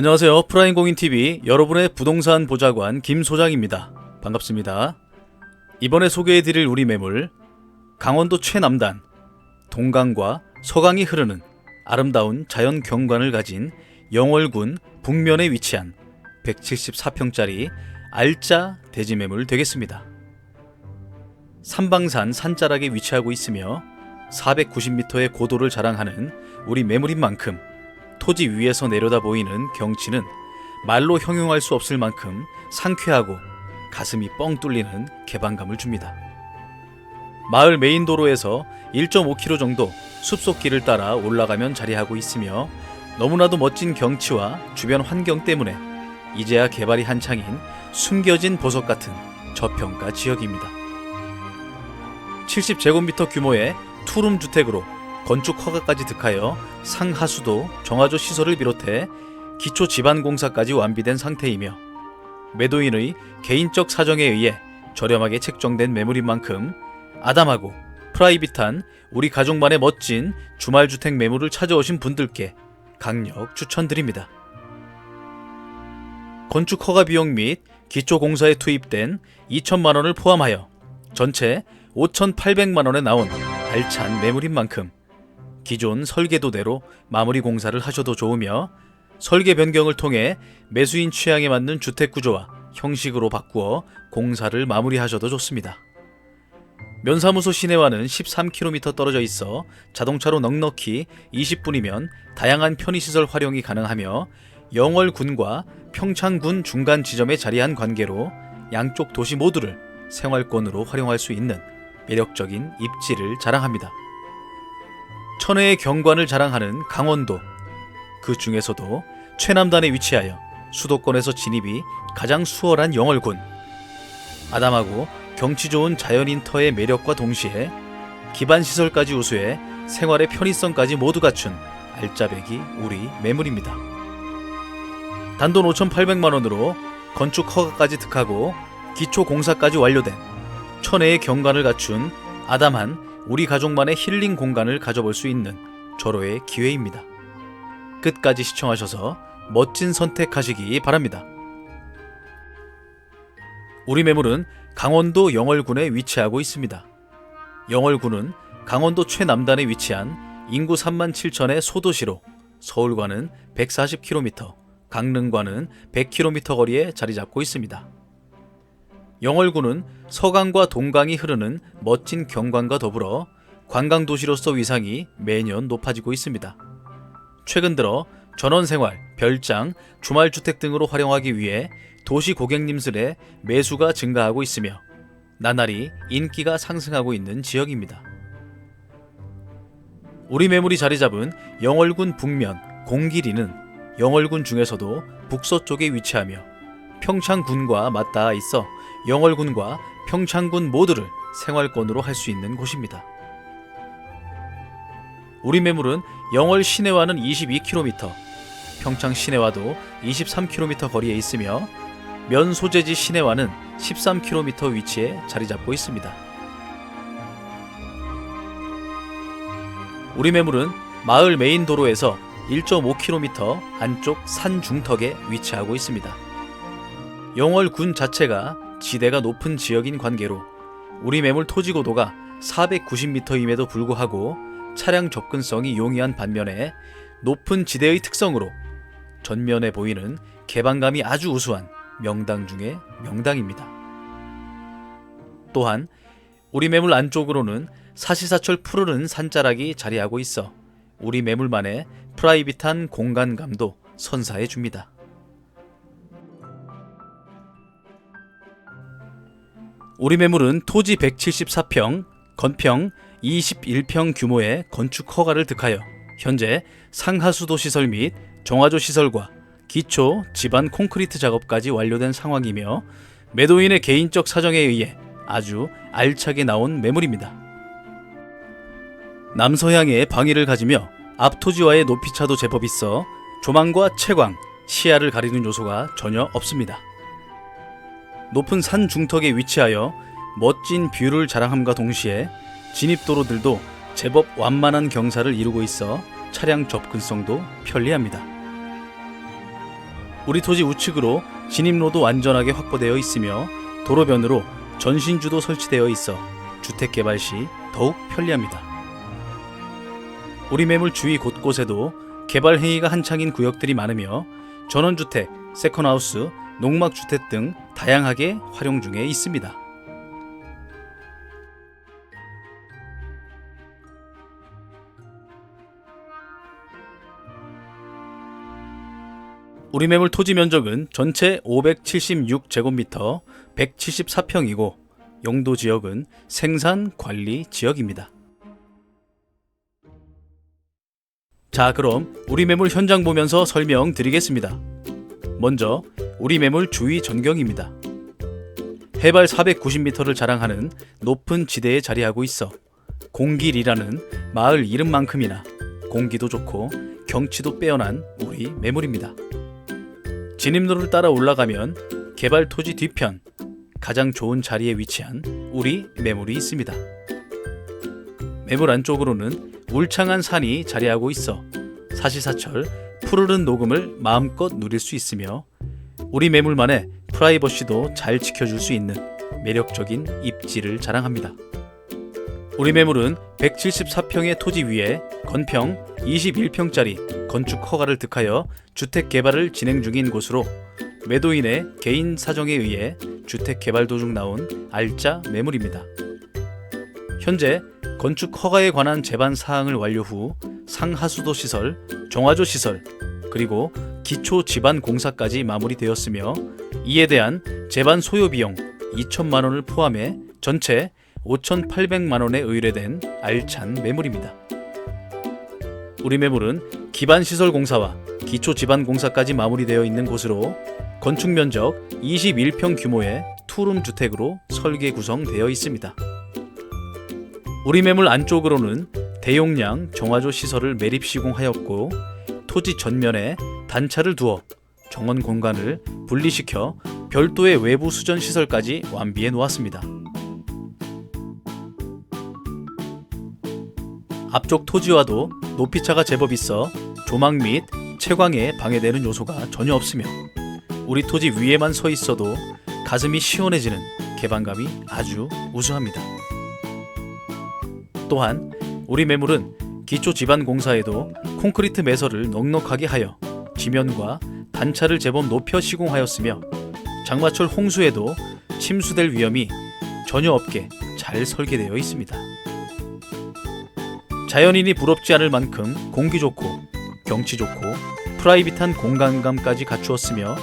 안녕하세요. 프라임공인TV 여러분의 부동산 보좌관 김 소장입니다. 반갑습니다. 이번에 소개해드릴 우리 매물 강원도 최남단 동강과 서강이 흐르는 아름다운 자연 경관을 가진 영월군 북면에 위치한 174평짜리 알짜 대지 매물 되겠습니다. 삼방산 산자락에 위치하고 있으며 490m의 고도를 자랑하는 우리 매물인 만큼 토지 위에서 내려다 보이는 경치는 말로 형용할 수 없을 만큼 상쾌하고 가슴이 뻥 뚫리는 개방감을 줍니다. 마을 메인 도로에서 1.5km 정도 숲속길을 따라 올라가면 자리하고 있으며 너무나도 멋진 경치와 주변 환경 때문에 이제야 개발이 한창인 숨겨진 보석 같은 저평가 지역입니다. 70제곱미터 규모의 투룸 주택으로 건축 허가까지 득하여 상하수도 정화조 시설을 비롯해 기초 지반 공사까지 완비된 상태이며 매도인의 개인적 사정에 의해 저렴하게 책정된 매물인 만큼 아담하고 프라이빗한 우리 가족만의 멋진 주말 주택 매물을 찾아오신 분들께 강력 추천드립니다. 건축 허가 비용 및 기초 공사에 투입된 2천만 원을 포함하여 전체 5,800만 원에 나온 알찬 매물인 만큼 기존 설계도대로 마무리 공사를 하셔도 좋으며 설계 변경을 통해 매수인 취향에 맞는 주택 구조와 형식으로 바꾸어 공사를 마무리하셔도 좋습니다. 면사무소 시내와는 13km 떨어져 있어 자동차로 넉넉히 20분이면 다양한 편의시설 활용이 가능하며 영월군과 평창군 중간 지점에 자리한 관계로 양쪽 도시 모두를 생활권으로 활용할 수 있는 매력적인 입지를 자랑합니다. 천혜의 경관을 자랑하는 강원도 그 중에서도 최남단에 위치하여 수도권에서 진입이 가장 수월한 영월군 아담하고 경치 좋은 자연인터의 매력과 동시에 기반 시설까지 우수해 생활의 편의성까지 모두 갖춘 알짜배기 우리 매물입니다. 단돈 5,800만 원으로 건축 허가까지 득하고 기초 공사까지 완료된 천혜의 경관을 갖춘 아담한 우리 가족만의 힐링 공간을 가져볼 수 있는 절호의 기회입니다. 끝까지 시청하셔서 멋진 선택하시기 바랍니다. 우리 매물은 강원도 영월군에 위치하고 있습니다. 영월군은 강원도 최남단에 위치한 인구 3만 7천의 소도시로 서울과는 140km, 강릉과는 100km 거리에 자리 잡고 있습니다. 영월군은 서강과 동강이 흐르는 멋진 경관과 더불어 관광 도시로서 위상이 매년 높아지고 있습니다. 최근 들어 전원생활, 별장, 주말주택 등으로 활용하기 위해 도시 고객님들의 매수가 증가하고 있으며 나날이 인기가 상승하고 있는 지역입니다. 우리 매물이 자리 잡은 영월군 북면 공길이는 영월군 중에서도 북서쪽에 위치하며 평창군과 맞닿아 있어 영월군과 평창군 모두를 생활권으로 할 수 있는 곳입니다. 우리 매물은 영월 시내와는 22km, 평창 시내와도 23km 거리에 있으며 면 소재지 시내와는 13km 위치에 자리 잡고 있습니다. 우리 매물은 마을 메인 도로에서 1.5km 안쪽 산 중턱에 위치하고 있습니다. 영월군 자체가 지대가 높은 지역인 관계로 우리 매물 토지 고도가 490m임에도 불구하고 차량 접근성이 용이한 반면에 높은 지대의 특성으로 전면에 보이는 개방감이 아주 우수한 명당 중의 명당입니다. 또한 우리 매물 안쪽으로는 사시사철 푸르른 산자락이 자리하고 있어 우리 매물만의 프라이빗한 공간감도 선사해 줍니다. 우리 매물은 토지 174평, 건평 21평 규모의 건축 허가를 득하여 현재 상하수도 시설 및 정화조 시설과 기초 지반 콘크리트 작업까지 완료된 상황이며 매도인의 개인적 사정에 의해 아주 알차게 나온 매물입니다. 남서향의 방위를 가지며 앞토지와의 높이차도 제법 있어 조망과 채광, 시야를 가리는 요소가 전혀 없습니다. 높은 산 중턱에 위치하여 멋진 뷰를 자랑함과 동시에 진입도로들도 제법 완만한 경사를 이루고 있어 차량 접근성도 편리합니다. 우리 토지 우측으로 진입로도 안전하게 확보되어 있으며 도로변으로 전신주도 설치되어 있어 주택 개발 시 더욱 편리합니다. 우리 매물 주위 곳곳에도 개발 행위가 한창인 구역들이 많으며 전원주택, 세컨하우스, 농막주택 등 다양하게 활용 중에 있습니다. 우리 매물 토지 면적은 전체 576제곱미터 174평이고 용도 지역은 생산 관리 지역입니다. 자, 그럼 우리 매물 현장 보면서 설명드리겠습니다. 먼저 우리 매물 주위 전경입니다. 해발 490m를 자랑하는 높은 지대에 자리하고 있어 공길이라는 마을 이름만큼이나 공기도 좋고 경치도 빼어난 우리 매물입니다. 진입로를 따라 올라가면 개발 토지 뒤편 가장 좋은 자리에 위치한 우리 매물이 있습니다. 매물 안쪽으로는 울창한 산이 자리하고 있어 사시사철 푸르른 녹음을 마음껏 누릴 수 있으며 우리 매물만의 프라이버시도 잘 지켜줄 수 있는 매력적인 입지를 자랑합니다. 우리 매물은 174평의 토지 위에 건평 21평짜리 건축 허가를 득하여 주택 개발을 진행 중인 곳으로 매도인의 개인 사정에 의해 주택 개발 도중 나온 알짜 매물입니다. 현재 건축 허가에 관한 제반 사항을 완료 후 상하수도 시설, 정화조 시설, 그리고 기초 지반 공사까지 마무리되었으며 이에 대한 제반 소요 비용 2천만 원을 포함해 전체 5,800만 원에 의뢰된 알찬 매물입니다. 우리 매물은 기반 시설 공사와 기초 지반 공사까지 마무리되어 있는 곳으로 건축 면적 21평 규모의 투룸 주택으로 설계 구성되어 있습니다. 우리 매물 안쪽으로는 대용량 정화조 시설을 매립 시공하였고 토지 전면에 단차를 두어 정원 공간을 분리시켜 별도의 외부 수전 시설까지 완비해 놓았습니다. 앞쪽 토지와도 높이차가 제법 있어 조망 및 채광에 방해되는 요소가 전혀 없으며 우리 토지 위에만 서 있어도 가슴이 시원해지는 개방감이 아주 우수합니다. 또한 우리 매물은 기초 지반 공사에도 콘크리트 매설을 넉넉하게 하여 지면과 단차를 제법 높여 시공하였으며 장마철 홍수에도 침수될 위험이 전혀 없게 잘 설계되어 있습니다. 자연인이 부럽지 않을 만큼 공기 좋고 경치 좋고 프라이빗한 공간감까지 갖추었으며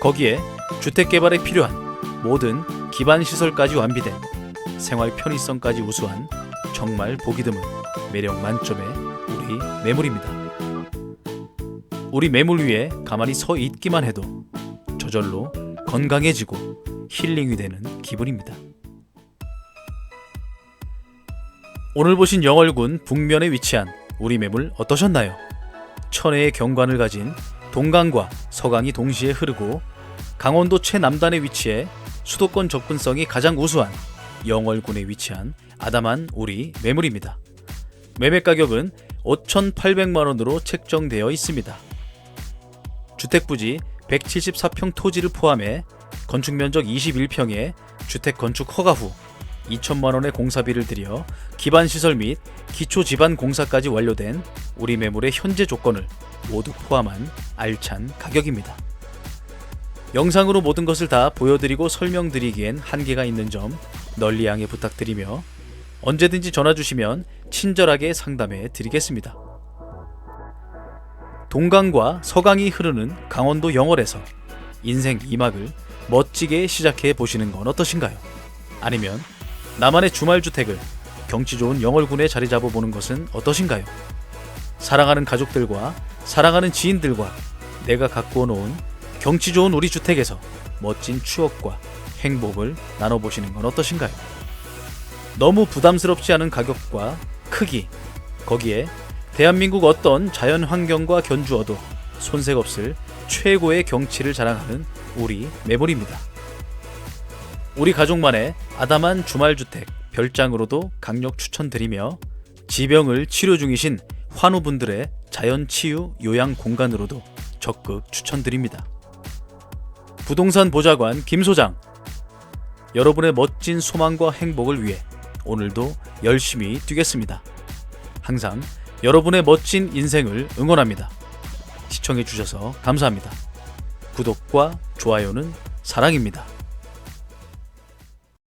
거기에 주택 개발에 필요한 모든 기반 시설까지 완비된 생활 편의성까지 우수한 정말 보기 드문 매력 만점의 우리 매물입니다. 우리 매물 위에 가만히 서 있기만 해도 저절로 건강해지고 힐링이 되는 기분입니다. 오늘 보신 영월군 북면에 위치한 우리 매물 어떠셨나요? 천혜의 경관을 가진 동강과 서강이 동시에 흐르고 강원도 최남단에 위치해 수도권 접근성이 가장 우수한 영월군에 위치한 아담한 우리 매물입니다. 매매 가격은 5,800만 원으로 책정되어 있습니다. 주택 부지 174평 토지를 포함해 건축 면적 21평에 주택 건축 허가 후 2천만 원의 공사비를 들여 기반 시설 및 기초 지반 공사까지 완료된 우리 매물의 현재 조건을 모두 포함한 알찬 가격입니다. 영상으로 모든 것을 다 보여드리고 설명드리기엔 한계가 있는 점 널리 양해 부탁드리며 언제든지 전화 주시면 친절하게 상담해 드리겠습니다. 동강과 서강이 흐르는 강원도 영월에서 인생 2막을 멋지게 시작해 보시는 건 어떠신가요? 아니면 나만의 주말 주택을 경치 좋은 영월군에 자리 잡아 보는 것은 어떠신가요? 사랑하는 가족들과 사랑하는 지인들과 내가 갖고 놓은 경치 좋은 우리 주택에서 멋진 추억과 행복을 나눠보시는 건 어떠신가요? 너무 부담스럽지 않은 가격과 크기, 거기에 대한민국 어떤 자연 환경과 견주어도 손색 없을 최고의 경치를 자랑하는 우리 매물입니다. 우리 가족만의 아담한 주말주택 별장으로도 강력 추천드리며 지병을 치료 중이신 환우분들의 자연 치유 요양 공간으로도 적극 추천드립니다. 부동산 보좌관 김 소장. 여러분의 멋진 소망과 행복을 위해 오늘도 열심히 뛰겠습니다. 항상 여러분의 멋진 인생을 응원합니다. 시청해 주셔서 감사합니다. 구독과 좋아요는 사랑입니다.